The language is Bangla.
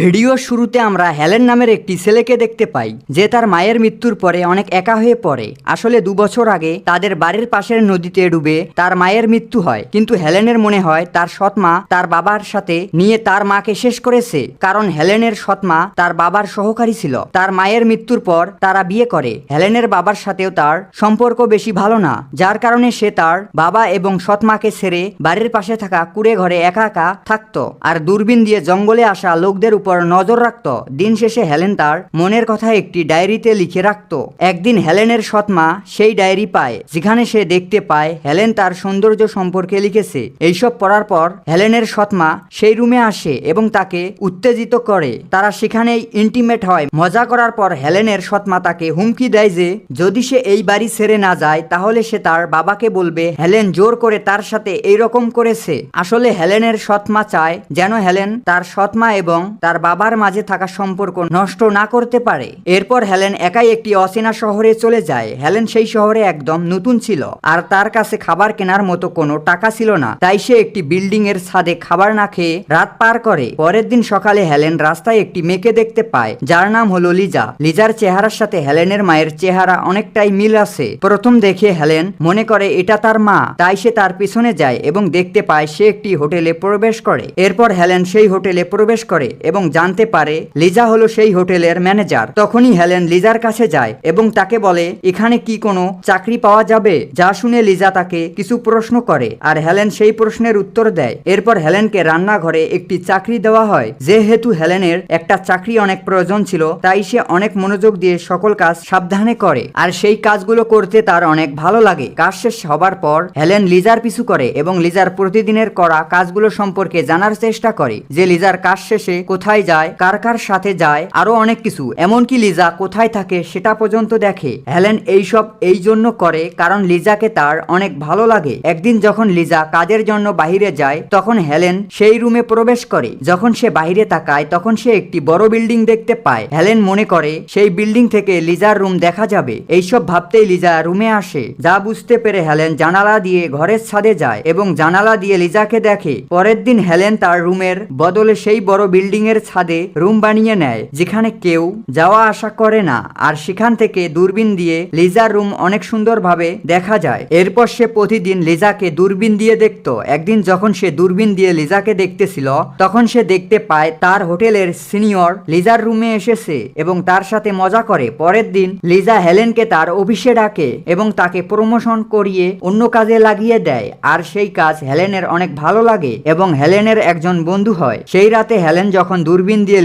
ভিডিওর শুরুতে আমরা হেলেন নামের একটি ছেলেকে দেখতে পাই, যে তার মায়ের মৃত্যুর পরে অনেক একা হয়ে পড়ে। আসলে দু বছর আগে তাদের বাড়ির পাশের নদীতে ডুবে তার মায়ের মৃত্যু হয়। কিন্তু হেলেনের মনে হয় তার সৎ মা তার বাবার সাথে নিয়ে তার মাকে শেষ করেছে, কারণ হেলেনের সৎ মা তার বাবার সহকারী ছিল। তার মায়ের মৃত্যুর পর তারা বিয়ে করে। হেলেনের বাবার সাথেও তার সম্পর্ক বেশি ভালো না, যার কারণে সে তার বাবা এবং সৎ মাকে ছেড়ে বাড়ির পাশে থাকা কুড়ে ঘরে একা একা থাকতো। আর দূরবীন দিয়ে জঙ্গলে আসা লোকদের উপর নজর রাখত। দিন শেষে হেলেন তার মনের কথা একটি ডায়েরিতে লিখে রাখত। একদিন হেলেনের সৎমা সেই ডায়েরি পায়, যেখানে সে দেখতে পায় হেলেন তার সৌন্দর্য সম্পর্কে লিখেছে। এইসব পড়ার পর হেলেনের সৎমা সেই রুমে আসে এবং তাকে উত্তেজিত করে। তারা সেখানেই ইন্টিমেট হয়। মজা করার পর হেলেনের সৎমা তাকে হুমকি দেয় যে, যদি সে এই বাড়ি ছেড়ে না যায়, তাহলে সে তার বাবাকে বলবে, হেলেন জোর করে তার সাথে এই রকম করেছে। আসলে হেলেনের সৎমা চায় যেন হেলেন তার সৎমা এবং তার বাবার মাঝে থাকা সম্পর্ক নষ্ট না করতে পারে। এরপর হেলেন একাই একটি অচেনা শহরে চলে যায়। হেলেন সেই শহরে একদম নতুন ছিল। আর তার কাছে খাবার কেনার মতো কোনো টাকা ছিল না। তাই সে একটি বিল্ডিং এর ছাদে খাবার না খেয়ে রাত পার করে। পরের দিন সকালে হেলেন রাস্তায় একটি মেয়েকে দেখতে পায়। যার নাম হলো লিজা। লিজার চেহারার সাথে হেলেনের মায়ের চেহারা অনেকটাই মিল আছে। প্রথম দেখে হেলেন মনে করে এটা তার মা। তাই সে তার পিছনে যায় এবং দেখতে পায় সে একটি হোটেলে প্রবেশ করে। এরপর হেলেন সেই হোটেলে প্রবেশ করে এবং জানতে পারে, লিজা হলো সেই হোটেলের ম্যানেজার। তখনই হেলেন লিজার কাছে যায় এবং তাকে বলে, এখানে কি কোনো চাকরি পাওয়া যাবে? যা শুনে লিজা তাকে কিছু প্রশ্ন করে আর হেলেন সেই প্রশ্নের উত্তর দেয়। এরপর হেলেনকে রান্নাঘরে একটি চাকরি দেওয়া হয়। যেহেতু হেলেনের একটা চাকরি অনেক প্রয়োজন ছিল, তাই সে অনেক মনোযোগ দিয়ে সকল কাজ সাবধানে করে আর সেই কাজগুলো করতে তার অনেক ভালো লাগে। কাজ শেষ হবার পর হেলেন লিজার পিছু করে এবং লিজার প্রতিদিনের করা কাজগুলো সম্পর্কে জানার চেষ্টা করে, যে লিজার কাজ শেষে কোথায় যায়, কার কার সাথে যায়, আরও অনেক কিছু। এমনকি লিজা কোথায় থাকে সেটা পর্যন্ত দেখে। হেলেন এইসব এই জন্য করে কারণ লিজাকে তার অনেক ভালো লাগে। একদিন যখন লিজা কাজের জন্য বাইরে যায়, তখন হেলেন সেই রুমে প্রবেশ করে। যখন সে বাইরে তাকায়, তখন সে একটি বড় বিল্ডিং দেখতে পায়। হেলেন মনে করে, সেই বিল্ডিং থেকে লিজার রুম দেখা যাবে। এইসব ভাবতেই লিজা রুমে আসে। যা বুঝতে পেরে হেলেন জানালা দিয়ে ঘরের ছাদে যায় এবং জানালা দিয়ে লিজাকে দেখে। পরের দিন হেলেন তার রুমের বদলে সেই বড় বিল্ডিং এর ছাদে রুম বানিয়ে নেয়, যেখানে কেউ যাওয়া আসা করে না। আর সেখান থেকে দূরবীন দিয়ে লিজার রুম অনেক সুন্দরভাবে দেখা যায়। এরপর সে প্রতিদিন লিজাকে দূরবীন দিয়ে দেখতো। একদিন যখন সে দূরবীন দিয়ে লিজাকে দেখতেছিল, তখন সে দেখতে পায় তার হোটেলের সিনিয়র লিজার রুমে এসেছে এবং তার সাথে মজা করে। পরের দিন লিজা হেলেনকে তার অফিসে ডাকে এবং তাকে প্রমোশন করিয়ে অন্য কাজে লাগিয়ে দেয়। আর সেই কাজ হেলেনের অনেক ভালো লাগে এবং হেলেনের একজন বন্ধু হয়। সেই রাতে হেলেন যখন দূরবীন দিয়ে